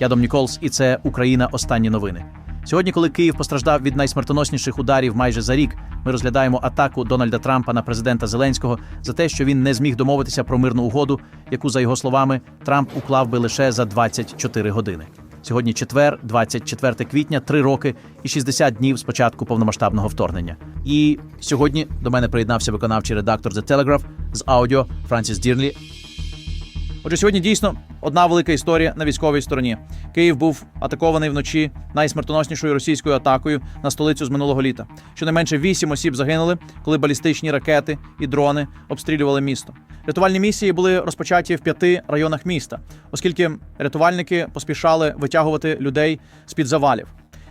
Я Дом Ніколс, і це Україна. Останні новини. Сьогодні, коли Київ постраждав від найсмертоносніших ударів майже за рік, ми розглядаємо атаку Дональда Трампа на президента Зеленського за те, що він не зміг домовитися про мирну угоду, яку, за його словами, Трамп уклав би лише за 24 години. Сьогодні четвер, 24 квітня, 3 роки і 60 днів з початку повномасштабного вторгнення. І сьогодні до мене приєднався виконавчий редактор The Telegraph з аудіо Франсіс Дірлі. Отже, сьогодні дійсно одна велика історія на військовій стороні. Київ був атакований вночі найсмертоноснішою російською атакою на столицю з минулого літа. Щонайменше вісім осіб загинули, коли балістичні ракети і дрони обстрілювали місто. Рятувальні місії були розпочаті в п'яти районах міста, оскільки рятувальники поспішали витягувати людей з під завалів.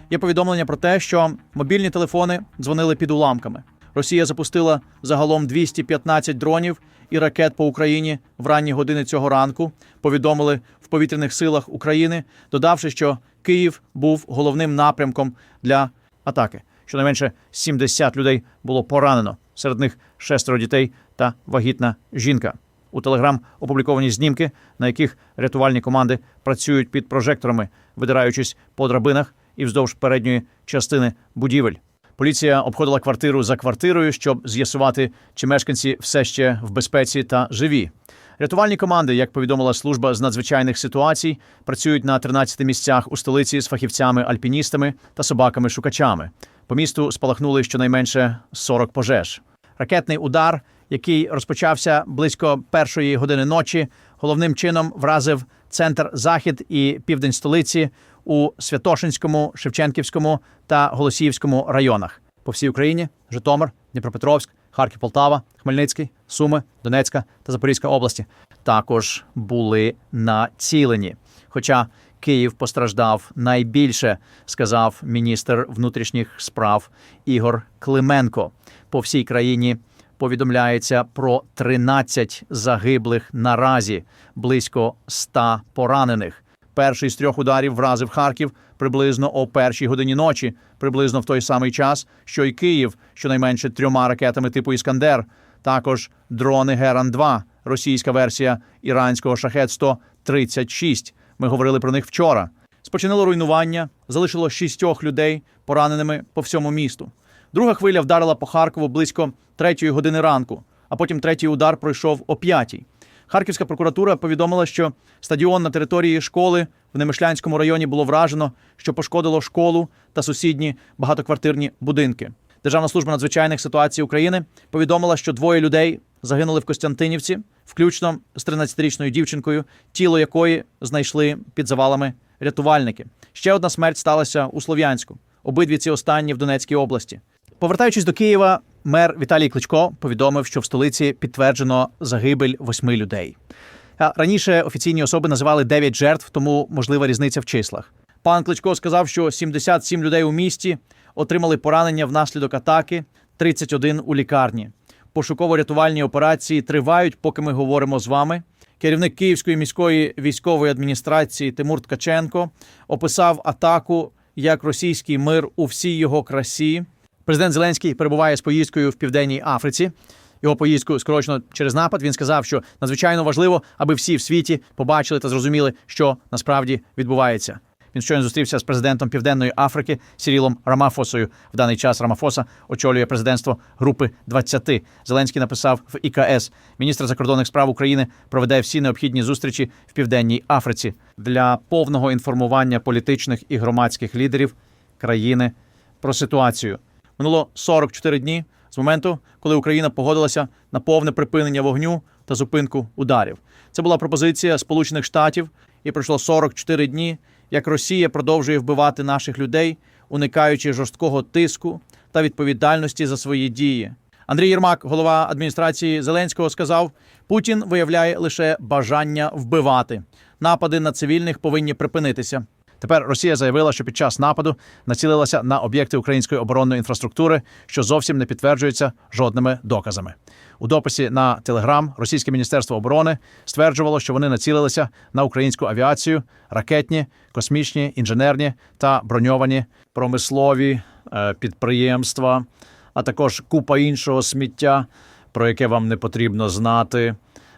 Є повідомлення про те, що мобільні телефони дзвонили під уламками. Росія запустила загалом 215 дронів і ракет по Україні в ранні години цього ранку. Повідомили в повітряних силах України, додавши, що Київ був головним напрямком для атаки. Щонайменше 70 людей було поранено. Серед них шестеро дітей та вагітна жінка. У телеграм опубліковані знімки, на яких рятувальні команди працюють під прожекторами, видираючись по драбинах і вздовж передньої частини будівель. Поліція обходила квартиру за квартирою, щоб з'ясувати, чи мешканці все ще в безпеці та живі. Рятувальні команди, як повідомила служба з надзвичайних ситуацій, працюють на 13 місцях у столиці з фахівцями-альпіністами та собаками-шукачами. По місту спалахнули щонайменше 40 пожеж. Ракетний удар, який розпочався близько першої години ночі, головним чином вразив центр захід і південь столиці у Святошинському, Шевченківському та Голосіївському районах по всій Україні: Житомир, Дніпропетровськ, Харків, Полтава, Хмельницький, Суми, Донецька та Запорізька області також були націлені. Хоча Київ постраждав найбільше, сказав міністр внутрішніх справ Ігор Клименко. По всій країні повідомляється про 13 загиблих наразі, близько 100 поранених. Перший з трьох ударів вразив Харків приблизно о першій годині ночі, приблизно в той самий час, що й Київ, щонайменше трьома ракетами типу Іскандер. Також дрони Геран 2 російська версія іранського шахет 136 Ми говорили про них вчора. Спочинило руйнування, залишило шістьох людей пораненими по всьому місту. Друга хвиля вдарила по Харкову близько третьої години ранку, а потім третій удар пройшов о п'ятій. Харківська прокуратура повідомила, що стадіон на території школи в Немишлянському районі було вражено, що пошкодило школу та сусідні багатоквартирні будинки. Державна служба надзвичайних ситуацій України повідомила, що двоє людей загинули в Костянтинівці, включно з 13-річною дівчинкою, тіло якої знайшли під завалами рятувальники. Ще одна смерть сталася у Слов'янську. Обидві ці останні в Донецькій області. Повертаючись до Києва, мер Віталій Кличко повідомив, що в столиці підтверджено загибель восьми людей. Раніше офіційні особи називали 9 жертв, тому можлива різниця в числах. Пан Кличко сказав, що 77 людей у місті отримали поранення внаслідок атаки, 31 у лікарні. Пошуково-рятувальні операції тривають, поки ми говоримо з вами. Керівник Київської міської військової адміністрації Тимур Ткаченко описав атаку як російський мир у всій його красі. Президент Зеленський перебуває з поїздкою в південній Африці. Його поїздку скорочено через напад. Він сказав, що надзвичайно важливо, аби всі в світі побачили та зрозуміли, що насправді відбувається. Він щойно зустрівся з президентом Південної Африки Сірілом Рамафосою. В даний час Рамафоса очолює президентство групи 20. Зеленський написав в ІКС. Міністр закордонних справ України проведе всі необхідні зустрічі в Південній Африці для повного інформування політичних і громадських лідерів країни про ситуацію. Минуло 44 дні з моменту, коли Україна погодилася на повне припинення вогню та зупинку ударів. Це була пропозиція Сполучених Штатів, і пройшло 44 дні, як Росія продовжує вбивати наших людей, уникаючи жорсткого тиску та відповідальності за свої дії. Андрій Єрмак, голова адміністрації Зеленського, сказав: Путін виявляє лише бажання вбивати. Напади на цивільних повинні припинитися. Тепер Росія заявила, що під час нападу націлилася на об'єкти української оборонної інфраструктури, що зовсім не підтверджується жодними доказами. У дописі на Телеграм Російське міністерство оборони стверджувало, що вони націлилися на українську авіацію, ракетні, космічні, інженерні та броньовані промислові е, підприємства, а також купа іншого сміття, про яке вам не потрібно знати.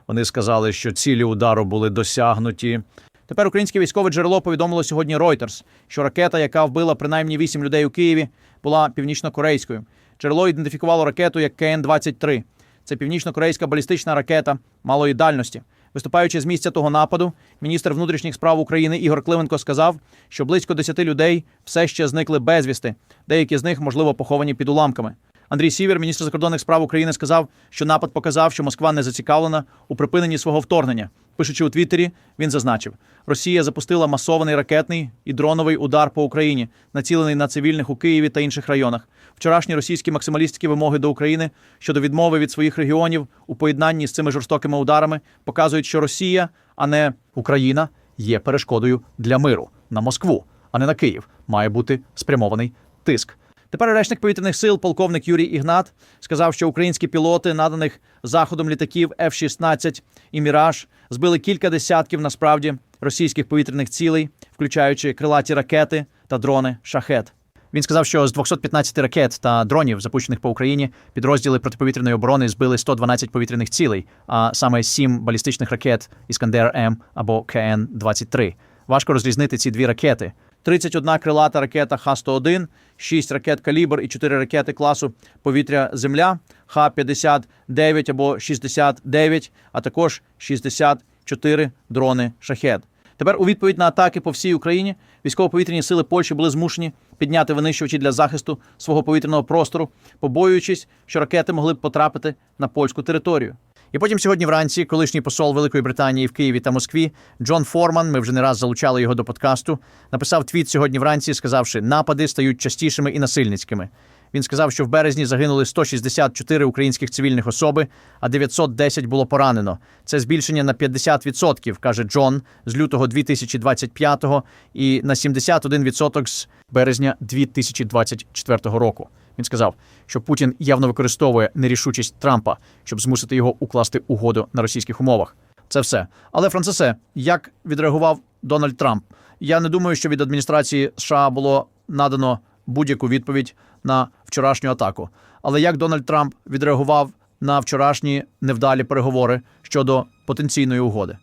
Вони сказали, що цілі удару були досягнуті. Тепер українське військове джерело повідомило сьогодні Reuters, що ракета, яка вбила принаймні вісім людей у Києві, була північно-корейською. Джерело ідентифікувало ракету як КН-23. Це північно-корейська балістична ракета малої дальності. Виступаючи з місця того нападу, міністр внутрішніх справ України Ігор Клименко сказав, що близько 10 людей все ще зникли безвісти. Деякі з них, можливо, поховані під уламками. Андрій Сівер, міністр закордонних справ України, сказав, що напад показав, що Москва не зацікавлена у припиненні свого вторгнення. Пишучи у Твіттері, він зазначив: Росія запустила масований ракетний і дроновий удар по Україні, націлений на цивільних у Києві та інших районах. Вчорашні російські максималістські вимоги до України щодо відмови від своїх регіонів у поєднанні з цими жорстокими ударами показують, що Росія, а не Україна, є перешкодою для миру на Москву, а не на Київ. Має бути спрямований тиск. Тепер речник повітряних сил, полковник Юрій Ігнат, сказав, що українські пілоти, наданих заходом літаків F-16 і Міраж, збили кілька десятків насправді російських повітряних цілей, включаючи крилаті ракети та дрони Шахет. Він сказав, що з 215 ракет та дронів, запущених по Україні, підрозділи протиповітряної оборони збили 112 повітряних цілей, а саме 7 балістичних ракет Іскандер М або КН-23. Важко розрізнити ці дві ракети. 31 крилата ракета Х-101, 6 ракет «Калібр» і 4 ракети класу повітря-Земля, Х-59 або 69, а також 64 дрони «Шахет». Тепер у відповідь на атаки по всій Україні військово-повітряні сили Польщі були змушені підняти винищувачі для захисту свого повітряного простору, побоюючись, що ракети могли б потрапити на польську територію. І потім сьогодні вранці колишній посол Великої Британії в Києві та Москві Джон Форман, ми вже не раз залучали його до подкасту, написав твіт сьогодні вранці, сказавши, напади стають частішими і насильницькими. Він сказав, що в березні загинули 164 українських цивільних особи, а 910 було поранено. Це збільшення на 50%, каже Джон, з лютого 2025 і на 71% з березня 2024 року. Він сказав, що Путін явно використовує нерішучість Трампа, щоб змусити його укласти угоду на російських умовах. Це все. Але Францесе, як відреагував Дональд Трамп? Я не думаю, що від адміністрації США було надано будь-яку відповідь на вчорашню атаку. Але як Дональд Трамп відреагував на вчорашні невдалі переговори щодо потенційної угоди?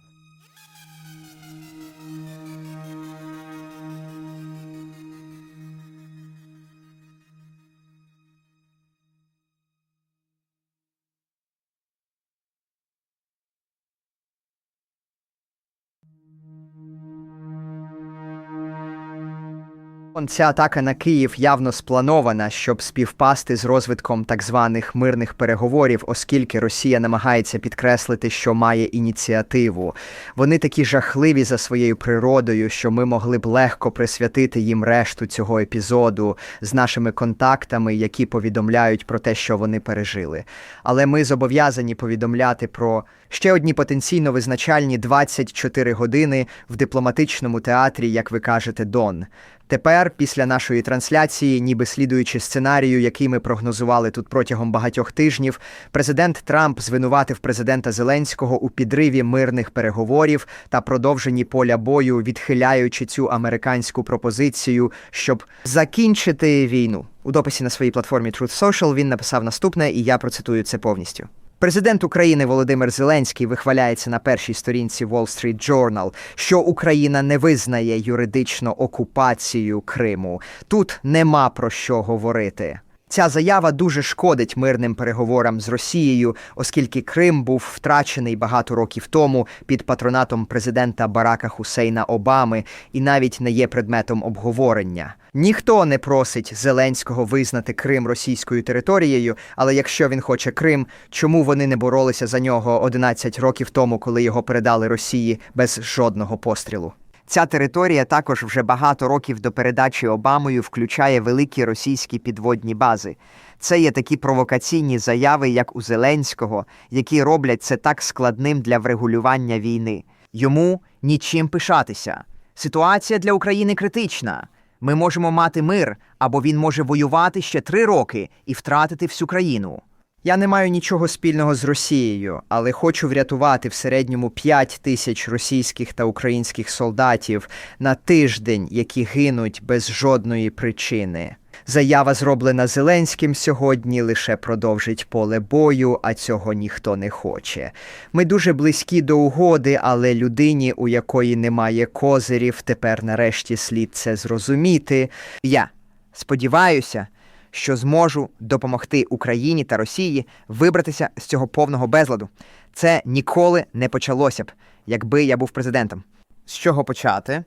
Ця атака на Київ явно спланована, щоб співпасти з розвитком так званих мирних переговорів, оскільки Росія намагається підкреслити, що має ініціативу. Вони такі жахливі за своєю природою, що ми могли б легко присвятити їм решту цього епізоду з нашими контактами, які повідомляють про те, що вони пережили. Але ми зобов'язані повідомляти про ще одні потенційно визначальні 24 години в дипломатичному театрі, як ви кажете, Дон. Тепер, після нашої трансляції, ніби слідуючи сценарію, який ми прогнозували тут протягом багатьох тижнів, президент Трамп звинуватив президента Зеленського у підриві мирних переговорів та продовженні поля бою, відхиляючи цю американську пропозицію, щоб закінчити війну. У дописі на своїй платформі Truth Social він написав наступне, і я процитую це повністю. Президент України Володимир Зеленський вихваляється на першій сторінці Wall Street Journal, що Україна не визнає юридично окупацію Криму. Тут нема про що говорити. Ця заява дуже шкодить мирним переговорам з Росією, оскільки Крим був втрачений багато років тому під патронатом президента Барака Хусейна Обами і навіть не є предметом обговорення. Ніхто не просить Зеленського визнати Крим російською територією, але якщо він хоче Крим, чому вони не боролися за нього 11 років тому, коли його передали Росії без жодного пострілу? Ця територія також вже багато років до передачі Обамою включає великі російські підводні бази. Це є такі провокаційні заяви, як у Зеленського, які роблять це так складним для врегулювання війни. Йому нічим пишатися. Ситуація для України критична. Ми можемо мати мир, або він може воювати ще три роки і втратити всю країну. Я не маю нічого спільного з Росією, але хочу врятувати в середньому 5 тисяч російських та українських солдатів на тиждень, які гинуть без жодної причини. Заява, зроблена Зеленським сьогодні, лише продовжить поле бою, а цього ніхто не хоче. Ми дуже близькі до угоди, але людині, у якої немає козирів, тепер нарешті слід це зрозуміти. Я сподіваюся, що зможу допомогти Україні та Росії вибратися з цього повного безладу. Це ніколи не почалося б, якби я був президентом. З чого почати?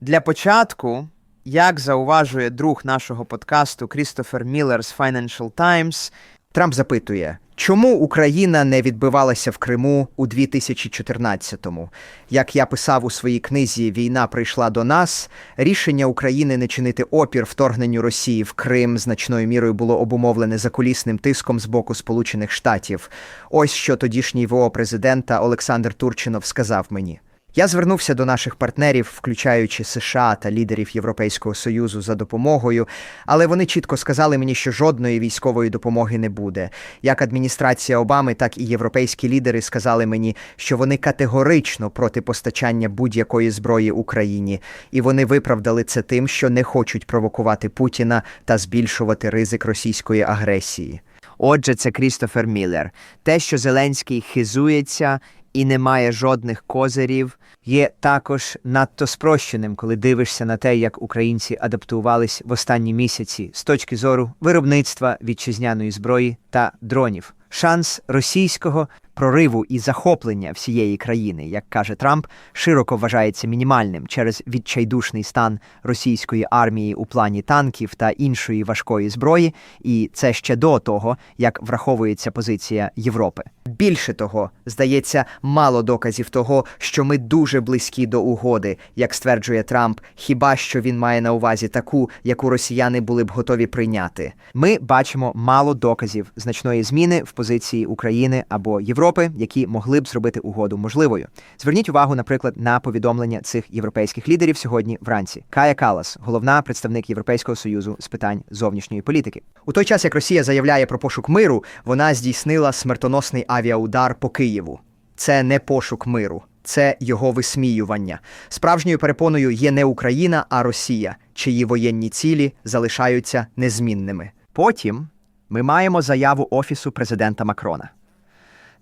Для початку, як зауважує друг нашого подкасту Крістофер Міллер з Financial Times, Трамп запитує, чому Україна не відбивалася в Криму у 2014-му? Як я писав у своїй книзі Війна прийшла до нас, рішення України не чинити опір вторгненню Росії в Крим значною мірою було обумовлене закулісним тиском з боку Сполучених Штатів. Ось що тодішній ВО президента Олександр Турчинов сказав мені. Я звернувся до наших партнерів, включаючи США та лідерів Європейського Союзу, за допомогою, але вони чітко сказали мені, що жодної військової допомоги не буде. Як адміністрація Обами, так і європейські лідери сказали мені, що вони категорично проти постачання будь-якої зброї Україні, і вони виправдали це тим, що не хочуть провокувати Путіна та збільшувати ризик російської агресії. Отже, це Крістофер Міллер. Те, що Зеленський хизується і не має жодних козирів, є також надто спрощеним, коли дивишся на те, як українці адаптувались в останні місяці з точки зору виробництва вітчизняної зброї та дронів. Шанс російського прориву і захоплення всієї країни, як каже Трамп, широко вважається мінімальним через відчайдушний стан російської армії у плані танків та іншої важкої зброї, і це ще до того, як враховується позиція Європи. Більше того, здається, мало доказів того, що ми дуже близькі до угоди, як стверджує Трамп, хіба що він має на увазі таку, яку росіяни були б готові прийняти. Ми бачимо мало доказів значної зміни в позиції України або Європи, які могли б зробити угоду можливою. Зверніть увагу, наприклад, на повідомлення цих європейських лідерів сьогодні вранці. Кая Калас, головна представник Європейського союзу з питань зовнішньої політики. У той час, як Росія заявляє про пошук миру, вона здійснила смертоносний авіаудар по Києву. Це не пошук миру, це його висміювання. Справжньою перепоною є не Україна, а Росія, чиї воєнні цілі залишаються незмінними. Потім ми маємо заяву Офісу президента Макрона.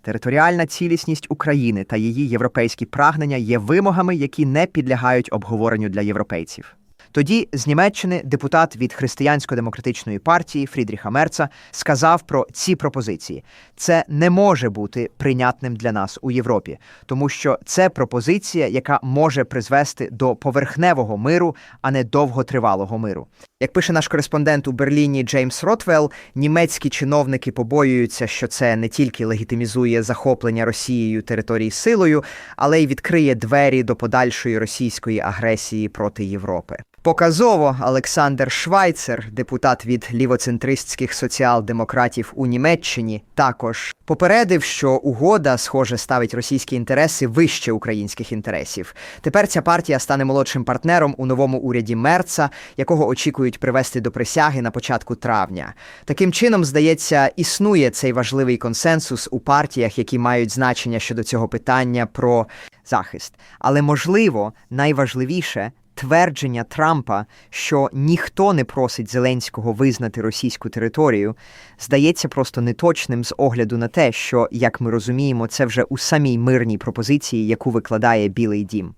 Територіальна цілісність України та її європейські прагнення є вимогами, які не підлягають обговоренню для європейців. Тоді з Німеччини депутат від християнсько-демократичної партії Фрідріха Мерца сказав про ці пропозиції: це не може бути прийнятним для нас у Європі, тому що це пропозиція, яка може призвести до поверхневого миру, а не довготривалого миру. Як пише наш кореспондент у Берліні Джеймс Ротвелл, німецькі чиновники побоюються, що це не тільки легітимізує захоплення Росією територій силою, але й відкриє двері до подальшої російської агресії проти Європи. Показово Олександр Швайцер, депутат від лівоцентристських соціал-демократів у Німеччині, також попередив, що угода, схоже, ставить російські інтереси вище українських інтересів. Тепер ця партія стане молодшим партнером у новому уряді Мерца, якого очікують привести до присяги на початку травня. Таким чином, здається, існує цей важливий консенсус у партіях, які мають значення щодо цього питання про захист. Але можливо, найважливіше твердження Трампа, що ніхто не просить Зеленського визнати російську територію, здається просто неточним з огляду на те, що, як ми розуміємо, це вже у самій мирній пропозиції, яку викладає Білий Дім.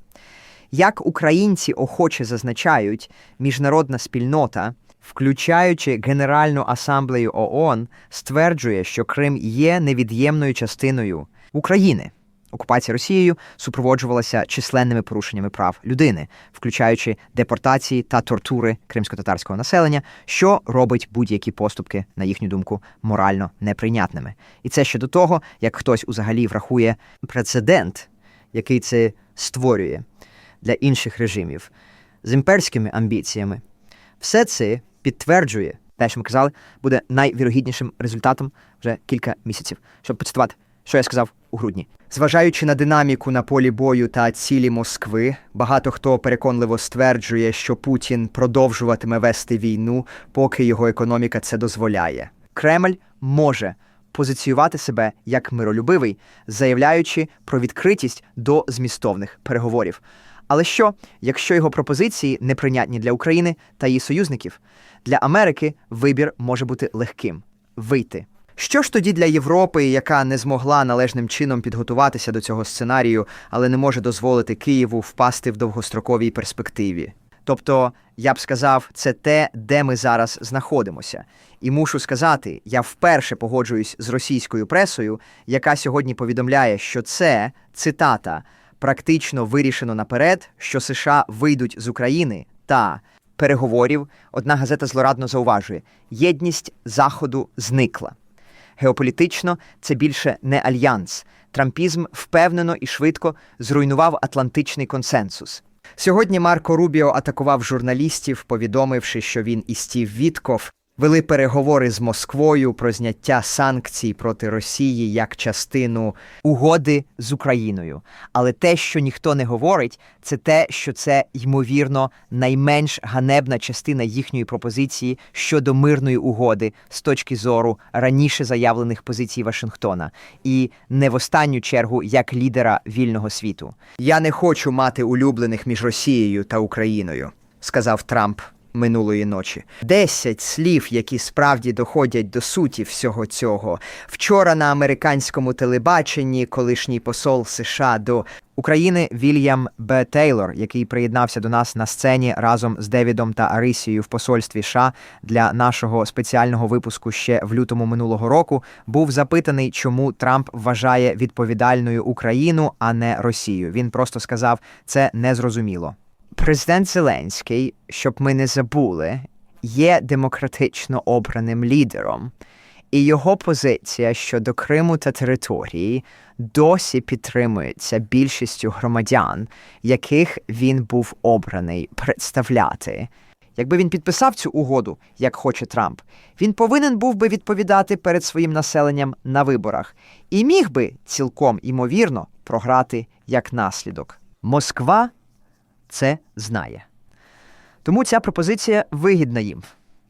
Як українці охоче зазначають, міжнародна спільнота, включаючи Генеральну асамблею ООН, стверджує, що Крим є невід'ємною частиною України. Окупація Росією супроводжувалася численними порушеннями прав людини, включаючи депортації та тортури кримсько-татарського населення, що робить будь-які поступки, на їхню думку, морально неприйнятними. І це ще до того, як хтось узагалі врахує прецедент, який це створює. Для інших режимів з імперськими амбіціями. Все це підтверджує те, що ми казали, буде найвірогіднішим результатом вже кілька місяців. Щоб поцитувати, що я сказав у грудні. Зважаючи на динаміку на полі бою та цілі Москви, багато хто переконливо стверджує, що Путін продовжуватиме вести війну, поки його економіка це дозволяє. Кремль може позиціювати себе як миролюбивий, заявляючи про відкритість до змістовних переговорів. Але що, якщо його пропозиції неприйнятні для України та її союзників? Для Америки вибір може бути легким вийти. Що ж тоді для Європи, яка не змогла належним чином підготуватися до цього сценарію, але не може дозволити Києву впасти в довгостроковій перспективі? Тобто, я б сказав, це те, де ми зараз знаходимося. І мушу сказати, я вперше погоджуюсь з російською пресою, яка сьогодні повідомляє, що це цитата практично вирішено наперед, що США вийдуть з України та переговорів. Одна газета злорадно зауважує: єдність Заходу зникла. Геополітично це більше не альянс. Трампізм впевнено і швидко зруйнував атлантичний консенсус. Сьогодні Марко Рубіо атакував журналістів, повідомивши, що він і Стів Вітков вели переговори з Москвою про зняття санкцій проти Росії як частину угоди з Україною. Але те, що ніхто не говорить, це те, що це ймовірно найменш ганебна частина їхньої пропозиції щодо мирної угоди з точки зору раніше заявлених позицій Вашингтона, і не в останню чергу як лідера вільного світу. Я не хочу мати улюблених між Росією та Україною, сказав Трамп минулої ночі. Десять слів, які справді доходять до суті всього цього. Вчора на американському телебаченні колишній посол США до України Вільям Б. Тейлор, який приєднався до нас на сцені разом з Девідом та Арисією в посольстві США для нашого спеціального випуску ще в лютому минулого року, був запитаний, чому Трамп вважає відповідальною Україну, а не Росію. Він просто сказав, це незрозуміло. Президент Зеленський, щоб ми не забули, є демократично обраним лідером, і його позиція щодо Криму та території досі підтримується більшістю громадян, яких він був обраний представляти. Якби він підписав цю угоду, як хоче Трамп, він повинен був би відповідати перед своїм населенням на виборах і міг би цілком імовірно програти як наслідок. Москва це знає. Тому ця пропозиція вигідна їм.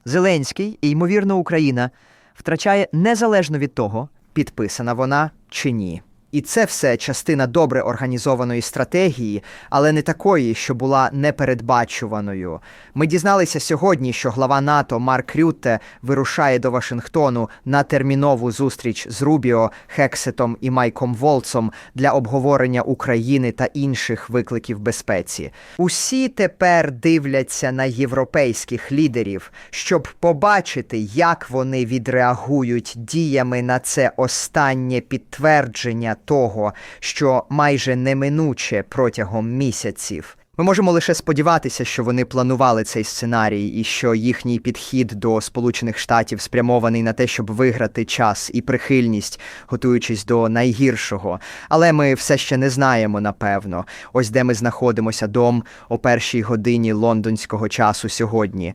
Зеленський і, ймовірно, Україна втрачає незалежно від того, підписана вона чи ні. І це все частина добре організованої стратегії, але не такої, що була непередбачуваною. Ми дізналися сьогодні, що глава НАТО Марк Рютте вирушає до Вашингтону на термінову зустріч з Рубіо, Хексетом і Майком Волцом для обговорення України та інших викликів безпеці. Усі тепер дивляться на європейських лідерів, щоб побачити, як вони відреагують діями на це останнє підтвердження того, що майже неминуче протягом місяців. Ми можемо лише сподіватися, що вони планували цей сценарій, і що їхній підхід до Сполучених Штатів спрямований на те, щоб виграти час і прихильність, готуючись до найгіршого. Але ми все ще не знаємо напевно. Ось де ми знаходимося дом о першій годині лондонського часу сьогодні.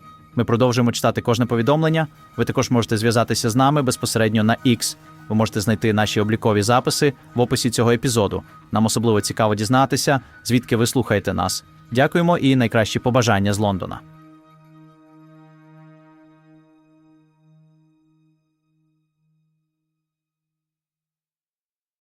Ми продовжуємо читати кожне повідомлення. Ви також можете зв'язатися з нами безпосередньо на X. Ви можете знайти наші облікові записи в описі цього епізоду. Нам особливо цікаво дізнатися, звідки ви слухаєте нас. Дякуємо і найкращі побажання з Лондона.